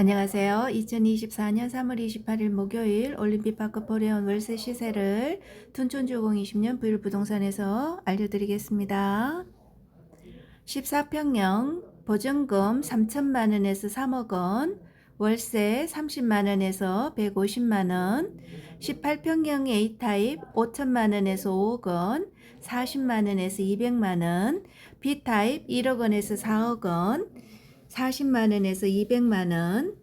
안녕하세요. 2024년 3월 28일 목요일 올림픽파크 포레온 월세 시세를 둔촌주공 20년 부일 부동산에서 알려드리겠습니다. 14평형 보증금 3천만 원에서 3억 원, 월세 30만 원에서 150만 원, 18평형 A타입 5천만 원에서 5억 원, 40만 원에서 200만 원, B타입 1억 원에서 4억 원, 40만 원에서 200만 원,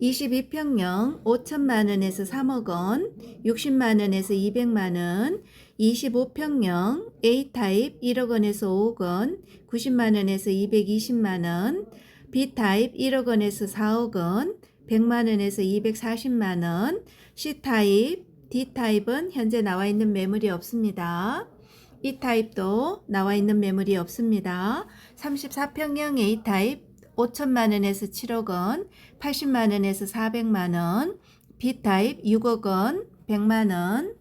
22평형 5천만 원에서 3억 원, 60만 원에서 200만 원, 25평형 A타입 1억 원에서 5억 원, 90만 원에서 220만 원, B타입 1억 원에서 4억 원, 100만 원에서 240만 원, C타입, D타입은 현재 나와 있는 매물이 없습니다. 이 타입도 나와 있는 매물이 없습니다. 34평형 A타입 5천만 원에서 7억 원, 80만 원에서 400만 원, B타입 6억 원, 100만 원,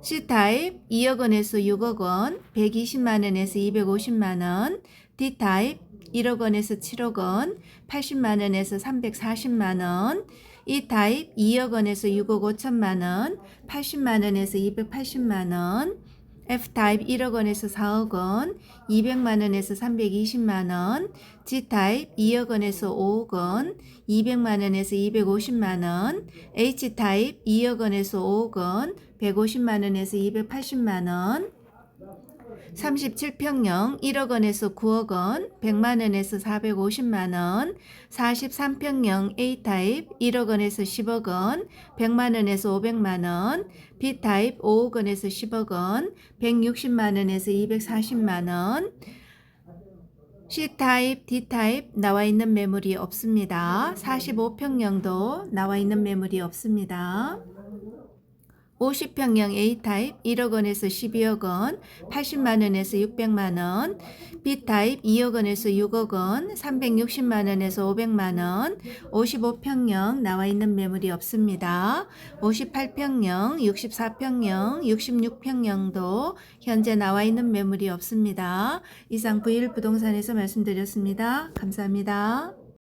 C타입 2억 원에서 6억 원, 120만 원에서 250만 원, D타입 1억 원에서 7억 원, 80만 원에서 340만 원, E타입 2억 원에서 6억 5천만 원, 80만 원에서 280만 원, F타입 1억 원에서 4억 원, 200만 원에서 320만 원, G타입 2억 원에서 5억 원, 200만 원에서 250만 원, H타입 2억 원에서 5억 원, 150만 원에서 280만 원, 37평형 1억 원에서 9억 원, 100만 원에서 450만 원, 43평형 A타입 1억 원에서 10억 원, 100만 원에서 500만 원, B타입 5억 원에서 10억 원, 160만 원에서 240만 원, C타입, D타입 나와 있는 매물이 없습니다. 45평형도 나와 있는 매물이 없습니다. 50평형 A타입 1억 원에서 12억 원, 80만 원에서 600만 원, B타입 2억 원에서 6억 원, 360만 원에서 500만 원, 55평형 나와 있는 매물이 없습니다. 58평형, 64평형, 66평형도 현재 나와 있는 매물이 없습니다. 이상 V1 부동산에서 말씀드렸습니다. 감사합니다.